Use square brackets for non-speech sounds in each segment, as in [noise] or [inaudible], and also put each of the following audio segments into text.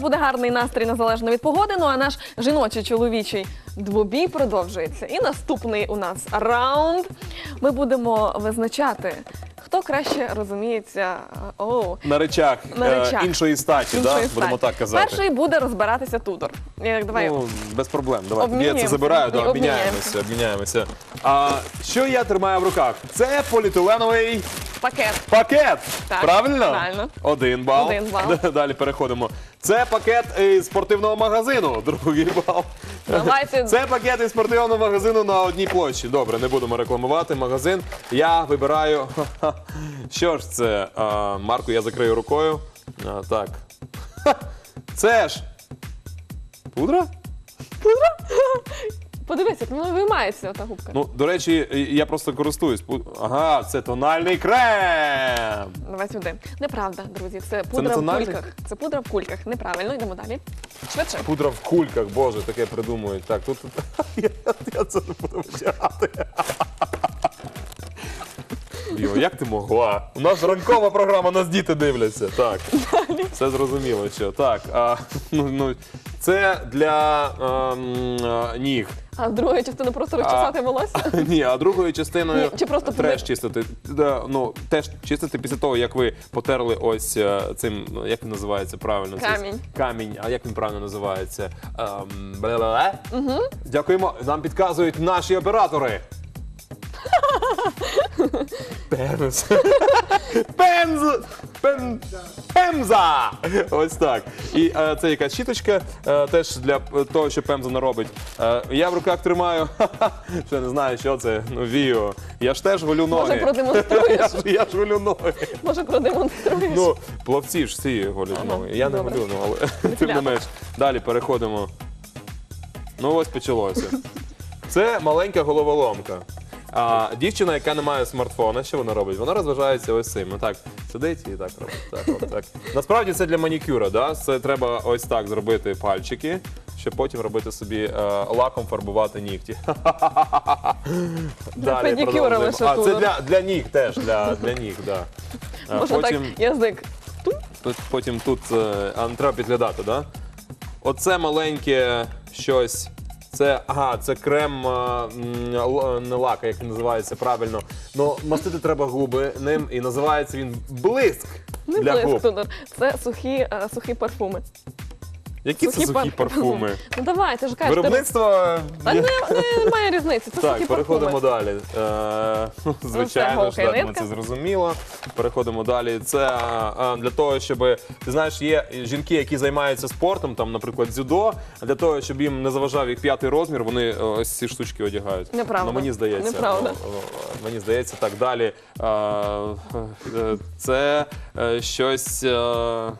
буде гарний настрій незалежно від погоди. Ну а наш жіночий чоловічий двобій продовжується. І наступний у нас раунд. Ми будемо визначати, хто краще розуміється. е, О, На речах, На е, іншої статі, іншої да? будемо так казати. Перший буде розбиратися Тудор. Як давай. Ну, без проблем. Давай. Я це забираю, да, обміняємося, обміняємося. А що я тримаю в руках? Це поліетиленовий Пакет. пакет. Так, правильно? правильно. Один бал. Один бал. [laughs] Далі переходимо. Це пакет із спортивного магазину. [laughs] Другий бал. Давайте. Це пакет із спортивного магазину на одній площі. Добре, не будемо рекламувати магазин. Я вибираю. [laughs] Що ж це? А, Марку я закрию рукою. А, так. [laughs] Це ж. Пудра? Подивися, як воно виймається та губка. Ну, до речі, я просто користуюсь. Пу- Ага, це тональний крем. Давай сюди. Неправда, друзі. Це пудра в національний? кульках. Це пудра в кульках. Неправильно, йдемо далі. Швидше. Пудра в кульках, боже, таке придумують. Так, тут [laughs] я, я це не буду витягати. Йо, як ти могла? У нас ранкова програма, нас діти дивляться. Так, все зрозуміло, що так. А, ну, ну, це для ем, а, ніг. А друга частина просто розчесати волосся. [laughs] Ні, а другою частиною Ні, чи просто треш чистити. Да, Ну, теж чистити після того, як ви потерли ось е, цим, ну, як він називається правильно? Це Камінь. Камінь, а як він правильно називається? Ем. Дякуємо. Нам підказують наші оператори. [laughs] Пенз. Пенз. Пен... Пемза! Ось так. І е, це якась щіточка, е, теж для того, що пемза не робить. Е, я в руках тримаю, [laughs] що не знаю, що це, ну, віо. Я ж теж голю ноги. Може, продемонструєш? [laughs] я, ж, я ж голю ноги. Може, продемонструєш? Ну, плавці ж всі голять Ага, ноги. Я не голю, ну, але [laughs] тим не менш. Далі переходимо. Ну, ось почалося. Це маленька головоломка. А дівчина, яка не має смартфона, що вона робить? Вона розважається ось цим. Так, сидить і так робить. Так, от, так. Насправді це для манікюра, да? Це треба ось так зробити пальчики, щоб потім робити собі е, лаком фарбувати нігті. Далі педикюра продовжуємо. лише А, тут. це для, для ніг теж, для, для ніг, да. А Можна потім... так язик. Тут- Потім тут е, а не треба підглядати, да? Оце маленьке щось. Це ага, це крем а, м, не лак, як він називається правильно. Ну мастити треба губи ним, і називається він блиск Не для блиск, губ. Тодор. Це сухі, е, сухі парфуми. Які це сухі пар- парфуми? Ну давай, ти ж кажеш, ти- Виробництво. Та є- не, немає різниці. Це Так, сухі переходимо парфуми. далі. Е, звичайно голка ж, і так, ми нитка. це зрозуміло. Переходимо далі. Це е, для того, щоб ти знаєш, є жінки, які займаються спортом, там, наприклад, дзюдо. Для того, щоб їм не заважав їх п'ятий розмір, вони е, ось ці штучки одягають. Неправда. Ну, мені здається. Неправда. Ну, е, мені здається, так далі. Е, е, Це е, щось. е,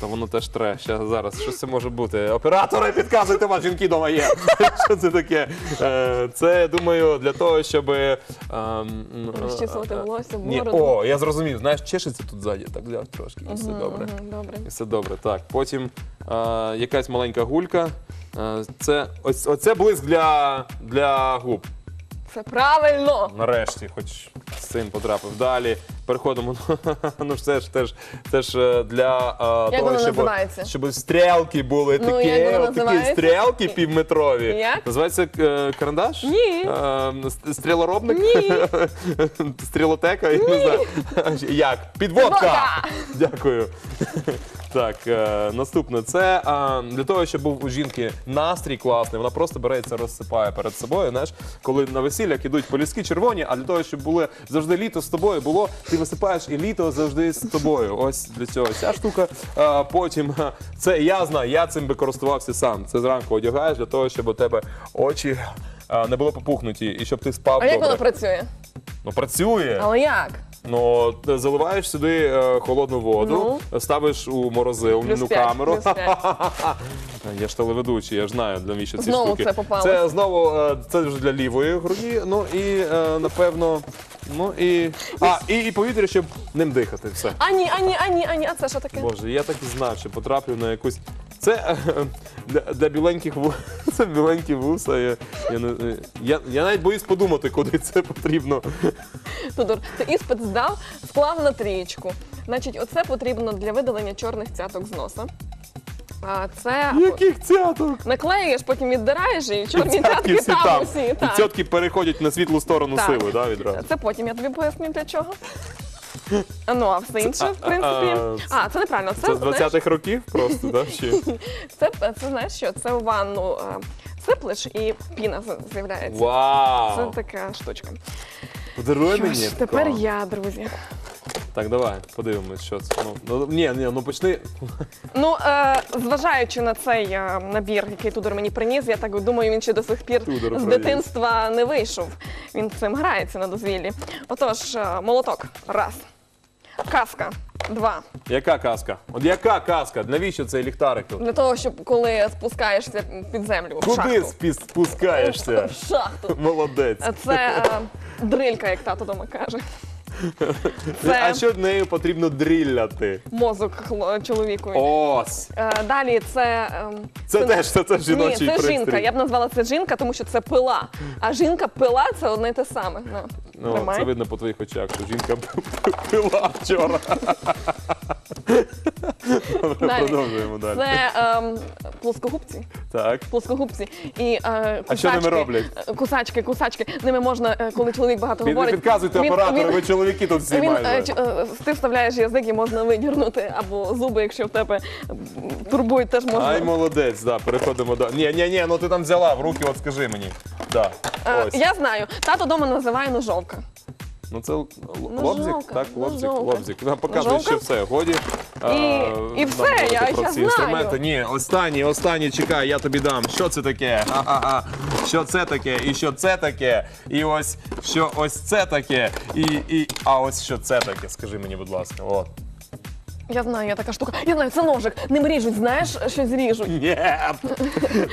та воно теж тре. Щас, зараз. Що це може бути? Оператори, підказуйте вас, жінки дома є. [laughs] Що це таке? Е, Це, я думаю, для того, щоб. е, м, Розчісувати е, волосся, Ні, бороду. О, я зрозумів. Знаєш, чешеться тут ззаді. Так взяв трошки, і все добре. Мгм, Добре. І все добре. Так, потім е, якась маленька гулька. Е, Це ось оце блиск для, для губ. Це правильно. Нарешті, хоч цим потрапив. Далі переходимо. Ну [laughs] ж це ж теж це ж е, для е, того, щоб, щоб стрілки були Ну, такі, як воно от такі називається? стрілки півметрові. Як? Називається е, карандаш? Ні. Е, с- стрілоробник? Ні. [laughs] Стрілотека? Я не знаю. [laughs] Як? Підводка! Підводка! Дякую. Так, е, наступне. Це е, для того, щоб був у жінки настрій класний, вона просто бере і це розсипає перед собою. Знаєш, коли на весіллях ідуть поліски червоні, а для того, щоб було завжди літо з тобою було, ти висипаєш і літо завжди з тобою. Ось для цього ця штука. Е, потім це я знаю, я цим би користувався сам. Це зранку одягаєш для того, щоб у тебе очі. Не було попухнуті, і щоб ти спав А як воно працює? Ну працює. Але як? Ну, ти заливаєш сюди е, холодну воду, ставиш у морозильну Плюс п'ять, камеру. плюс п'ять. [laughs] Я ж телеведучий, я ж знаю, навіщо ці Знову штуки. це попалось. Це знову е, це вже для лівої груді. Ну і е, напевно, ну і. А, і, і повітря, щоб ним дихати. Все. А ні, а ні, а ні, а ні, а це що таке? Боже, я так і знав, що потраплю на якусь. Це е, для, біленьких. [laughs] Це біленькі вуса. Я, я, я, я навіть боюсь подумати, куди це потрібно. Тодор, ти іспит здав, склав на трієчку. Значить, оце потрібно для видалення чорних цяток з носа. А, Це Яких цяток? наклеюєш, потім віддираєш і І чорні цятки цятки там там. усі. І так. цятки переходять на світлу сторону Так. сили, да, відразу. Це потім я тобі поясню для чого. Ну, а все інше, в принципі. а, це неправильно. Це, Це з знаєш, 20-х років просто, да? Чи? [laughs] це, це знаєш що? Це в ванну е, сиплеш і піна з- з'являється. Це така штучка. Подаруй Що мені. ж, тепер такого. я, друзі. Так, давай, подивимось, що це. Ну, ну, ні, ні, ну почни. Ну, е, зважаючи на цей е, набір, який Тудор мені приніс, я так думаю, він ще до сих пір Тудор з приніс. дитинства не вийшов. Він цим грається на дозвіллі. Отож, е, молоток раз. Каска два. Яка казка? От яка казка? Навіщо цей ліхтарик тут? Для того, щоб коли спускаєшся під землю в Куди шахту. спі- спускаєшся? [laughs] В шахту. Молодець. Це е, [laughs] дрилька, як тато дома каже. А що нею потрібно дрілляти? мозок хло- чоловікові. Ось! Е, Далі це. ем, Це теж це, це Ні, жіночий це пристрій. жінка. Я б назвала це жінка, тому що це пила. А жінка пила це одне й те саме. Ну, тримай. це видно по твоїх очах, що жінка [laughs] пила вчора. Далі. Продовжуємо далі. Це ем, плоскогубці. Так. Плоскогубці. І, е, А що ними роблять? Е, Кусачки, кусачки. Ними можна, е, коли чоловік багато Під- говорить. Підказуйте він- оператору, він- ви чоловіки тут всі Він, е, майже. ч- е, ти вставляєш язик і можна видірнути, або зуби, якщо в тебе м, турбують, теж можна. Ай, молодець, да, переходимо до. Ні, ні, ні, ну ти там взяла в руки, от скажи мені. Да. Е, Ось. Я знаю, тато дома називає ножовка. Ну це Ножовка, лобзик, так, лобзик, ножовка. лобзик. Нам показує, Ножовка? що все, годі. і все, я- я знаю. інструменти. Ні, останній, останній, чекай, я тобі дам. Що це таке? Що це таке? І що це таке? І ось що ось це таке. І, і а ось що це таке? Скажи мені, будь ласка. От. Я знаю, я така штука. Я знаю, це ножик. Ним ріжуть, знаєш, щось ріжуть. Ні.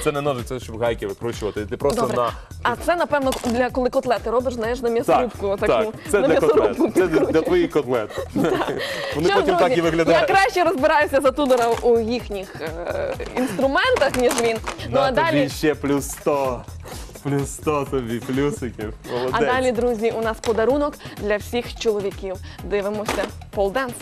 Це не ножик, це щоб гайки викручувати. Ти просто Добре. на. А це, напевно, для коли котлети робиш, знаєш, на м'ясорубку. Так, таку. так, це на для котлет. м'ясорубку Це для, для підкручуєш. твоїх котлет. Вони Що ж, потім друзі, так і Я краще розбираюся за Тудора у їхніх е, інструментах, ніж він. Ну На а далі, тобі ще плюс 100. Плюс 100 тобі, плюсиків. Молодець. а далі, друзі, у нас подарунок для всіх чоловіків. Дивимося полденс.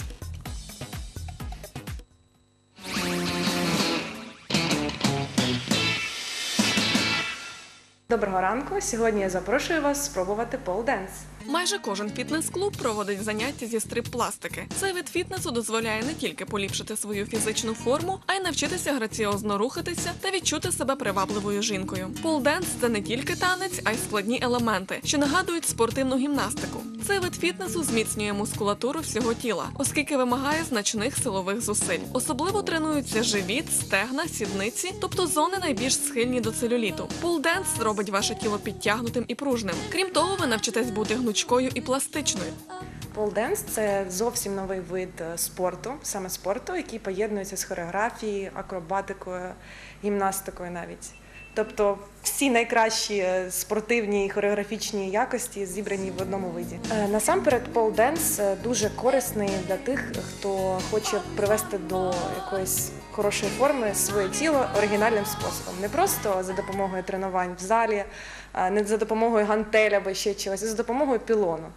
Доброго ранку. Сьогодні я запрошую вас спробувати полденс. Майже кожен фітнес-клуб проводить заняття зі стрип-пластики. Цей вид фітнесу дозволяє не тільки поліпшити свою фізичну форму, а й навчитися граціозно рухатися та відчути себе привабливою жінкою. Полденс це не тільки танець, а й складні елементи, що нагадують спортивну гімнастику. Цей вид фітнесу зміцнює мускулатуру всього тіла, оскільки вимагає значних силових зусиль. Особливо тренуються живіт, стегна, сідниці, тобто зони найбільш схильні до целюліту. Полденс зробить ваше тіло підтягнутим і пружним. Крім того, ви навчитесь бути гнучкою і пластичною. Полденс це зовсім новий вид е, спорту, саме спорту, який поєднується з хореографією, акробатикою, гімнастикою навіть. Тобто всі найкращі е, спортивні і хореографічні якості зібрані в одному виді. Е, Насамперед, полденс е, дуже корисний для тих, хто хоче привести до якоїсь хорошої форми своє тіло оригінальним способом. Не просто за допомогою тренувань в залі, не за допомогою гантеля або ще чогось, а за допомогою пілону.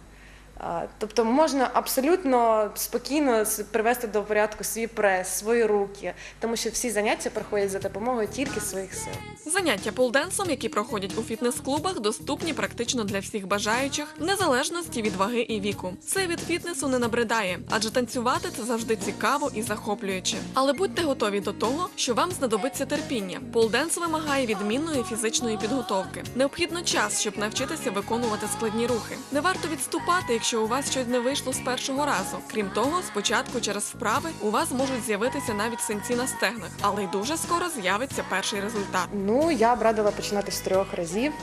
Тобто можна абсолютно спокійно привести до порядку свій прес, свої руки, тому що всі заняття проходять за допомогою тільки своїх сил. Заняття полденсом, які проходять у фітнес-клубах, доступні практично для всіх бажаючих, в незалежності від ваги і віку. Цей від фітнесу не набридає, адже танцювати це завжди цікаво і захоплююче. Але будьте готові до того, що вам знадобиться терпіння. Полденс вимагає відмінної фізичної підготовки. Необхідно час, щоб навчитися виконувати складні рухи. Не варто відступати, якщо у вас щось не вийшло з першого разу. Крім того, спочатку через вправи у вас можуть з'явитися навіть синці на стегнах, але й дуже скоро з'явиться перший результат. Ну, я б радила починати з трьох разів.